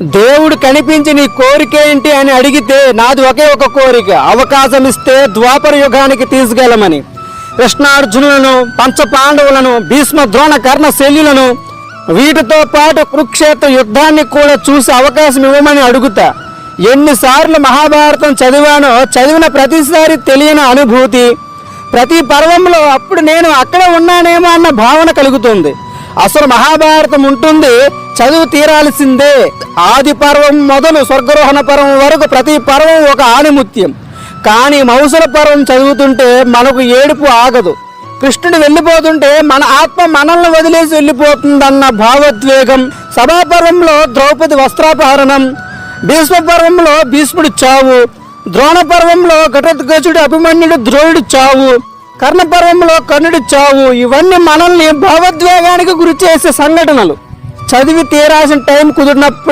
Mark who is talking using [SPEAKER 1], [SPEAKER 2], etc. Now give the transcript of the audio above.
[SPEAKER 1] దేవుడు కనిపించి నీ కోరిక ఏంటి అని అడిగితే నాది ఒకే ఒక కోరిక. అవకాశం ఇస్తే ద్వాపర యుగానికి తీసుకెళ్ళమని. కృష్ణార్జునులను పంచ పాండవులను భీష్మ ద్రోణ కర్ణ శల్యులను వీటితో పాటు కురుక్షేత్ర యుద్ధాన్ని కూడా చూసి అవకాశం ఇవ్వమని అడుగుతా. ఎన్నిసార్లు మహాభారతం చదివానో చదివిన ప్రతిసారి తెలియని అనుభూతి. ప్రతి పర్వంలో అప్పుడు నేను అక్కడ ఉన్నానేమో అన్న భావన కలుగుతుంది. అసలు మహాభారతం ఉంటుంది చదువు తీరాల్సిందే. ఆది పర్వం మొదలు స్వర్గరోహణ పర్వం వరకు ప్రతి పర్వం ఒక ఆణిముత్యం. కానీ మౌసల పర్వం చదువుతుంటే మనకు ఏడుపు ఆగదు. కృష్ణుడు వెళ్ళిపోతుంటే మన ఆత్మ మనల్ని వదిలేసి వెళ్ళిపోతుందన్న భావోద్వేగం. సభాపర్వంలో ద్రౌపది వస్త్రాపహరణం భీష్మపర్వంలో భీష్ముడు భీష్ముడి చావు ద్రోణ పర్వంలో ఘటోత్కచుడు అభిమన్యుడు ద్రోణుడు చావు. కర్ణపర్వంలో కర్ణుడి చావు ఇవన్నీ మనల్ని భావోద్వేగానికి గురి చేసే సంఘటనలు. చదివి తీరాల్సిన టైం కుదిరినప్పుడు